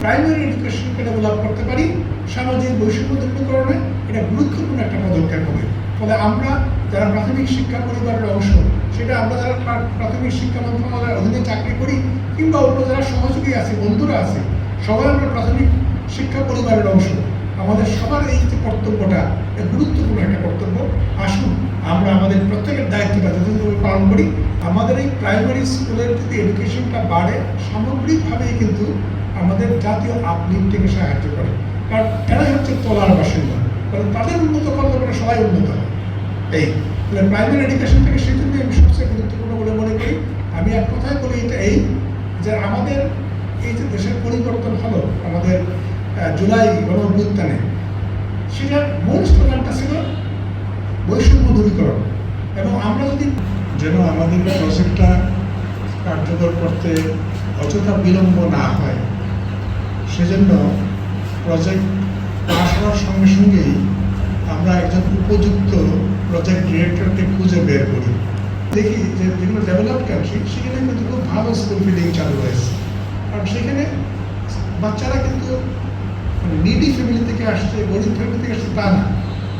Primary এডুকেশনকে develop করতে পারি? সামাজিক বৈষম্য দূরীকরণে এটা গুরুত্বপূর্ণ একটা পদক্ষেপ হবে। ফলে আমরা যারা প্রাথমিক শিক্ষা পরিবারের অংশ, সেটা আমরা যারা প্রাথমিক শিক্ষা মন্ত্রণালয়ের অধীনে চাকরি করি, কিংবা অন্য যারা সহযোগী আছে, বন্ধুরা আছে, সবাই আমরা প্রাথমিক শিক্ষা পরিবারের অংশ। আমাদের সবার এই যে কর্তব্যটা গুরুত্বপূর্ণ একটা কর্তব্য। আসুন, আমরা আমাদের প্রত্যেকের দায়িত্বটা যথাযথভাবে পালন করি। আমাদের এই প্রাইমারি স্কুলের যদি এডুকেশনটা বাড়ে, সামগ্রিকভাবেই কিন্তু আমাদের জাতীয় আপলিফটিংয়ে সাহায্য করে। কারণ এরাই হচ্ছে তোলার বাসিন্দা। কারণ তাদের উন্নত করলে পরে সবাই উন্নত হয়। এই, তাহলে প্রাইমারি এডুকেশন থেকে সেই জন্য আমি সবচেয়ে গুরুত্বপূর্ণ বলে মনে করি। আমি এক কথায় বলি এটা এই যে আমাদের এই যে দেশের পরিবর্তন হলো আমাদের জুলাই গণ সেটার মূল স্লোগানটা ছিল বৈষম্য দূরীকরণ। এবং আমরা যদি যেন আমাদের প্রজেক্টটা কার্যকর করতে অযথা বিলম্ব না হয় সেজন্য প্রজেক্ট পাশ হওয়ার সঙ্গে সঙ্গেই আমরা একজন উপযুক্ত প্রজেক্ট ডিরেক্টরকে খুঁজে বের করি। দেখি যে যেগুলো ডেভেলপ কান্ট্রি সেখানে কিন্তু খুব ভালো স্কুল ফিডিং চালু হয়েছে। কারণ সেখানে বাচ্চারা কিন্তু নিডি ফ্যামিলি থেকে আসছে, গরিব ফ্যামিলি থেকে আসছে তা না।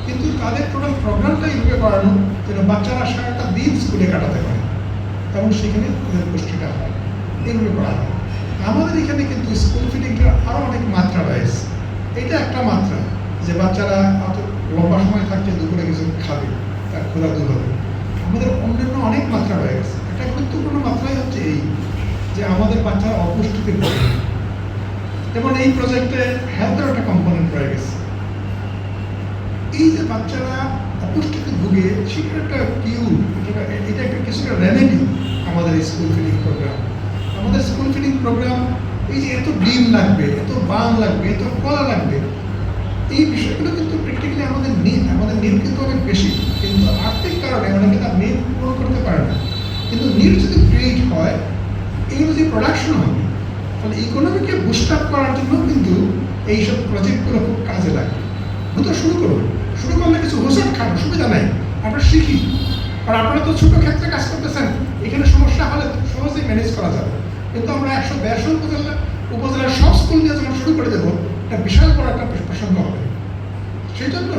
কিন্তু তাদের টোটাল প্রোগ্রামটা এইভাবে করানো যেন বাচ্চারা সারাটা দিন স্কুলে কাটাতে পারে। এবং সেখানে যে বাচ্চারা অত লম্বা সময় থাকছে দুপুরে কিছু খাবে, তার খোলা দূর হবে। আমাদের অন্যান্য অনেক মাত্রা রয়ে গেছে। একটা গুরুত্বপূর্ণ মাত্রাই হচ্ছে এই যে আমাদের বাচ্চারা অপুষ্টিতে ভোগে। যেমন এই প্রজেক্টে হেলথের একটা কম্পোনেন্ট রয়ে গেছে। এই যে বাচ্চারা অপুষ্টিতে ভুগে, সেটা একটা কিউ এটা একটা কিছুটা রেমেডি আমাদের স্কুল ফিডিং প্রোগ্রাম আমাদের স্কুল ফিডিং প্রোগ্রাম এই যে এত ডিম লাগবে, এত বান লাগবে, এত কলা লাগবে এই বিষয়গুলো কিন্তু প্র্যাকটিক্যালি আমাদের নিড আমাদের নিড কিন্তু অনেক বেশি। কিন্তু আর্থিক কারণে অনেকে তার নিড পূরণ করতে পারে না। কিন্তু নিড যদি ক্রিয়েট হয় এগুলো যে প্রোডাকশন হবে। ফলে ইকোনমিকে বুস্ট আপ করার জন্য কিন্তু এইসব প্রজেক্টগুলো খুব কাজে লাগে। তো শুরু করুন। শুরু করলে কিছু হোসট খান অসুবিধা নাই। আমরা শিখি। আর আপনারা তো ছোটো ক্ষেত্রে কাজ করতেছেন। এখানে সমস্যা হলে সহজেই ম্যানেজ করা যাবে। কিন্তু আমরা একশো দেড়শো উপজেলা উপজেলার সব স্কুল নিয়ে যখন শুরু করে দেবো এটা বিশাল বড় একটা প্রসঙ্গ হবে। সেই জন্য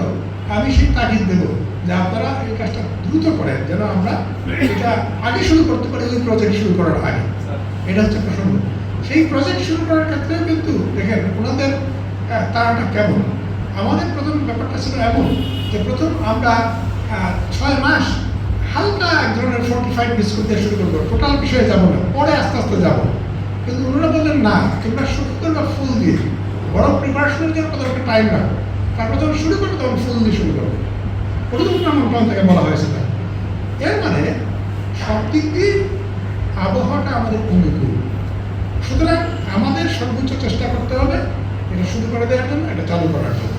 আমি সেই তাগিদ দেবো যে আপনারা এই কাজটা দ্রুত করেন যেন আমরা এটা আগে শুরু করতে পারি ওই প্রজেক্ট শুরু করার আগে। এটা হচ্ছে প্রসঙ্গ। সেই প্রজেক্ট শুরু করার ক্ষেত্রেও কিন্তু দেখেন ওনাদের তারাটা কেমন? আমাদের প্রথম ব্যাপারটা ছিল এমন যে প্রথম আমরা আহ, ছয় মাস হালকা এক ধরনের ফোর্টি ফাইভ বিস্কুট দিয়ে শুরু করব। টোটাল বিষয়ে যাব না পরে আস্তে আস্তে যাব। কিন্তু ওনারা বললেন না তোমরা শুরু করবে ফুল দিয়ে। বড় প্রিপারেশনের জন্য তাদেরকে টাইম না তারপর যখন শুরু করবে, তখন ফুল দিয়ে শুরু করবে। আমার মন্ত্রণ থেকে বলা হয়েছে তাই এর মানে সব দিক দিয়ে আবহাওয়াটা আমাদের অনুকূল। সুতরাং আমাদের সর্বোচ্চ চেষ্টা করতে হবে, এটা শুরু করে দেওয়ার জন্য, এটা চালু করার জন্য।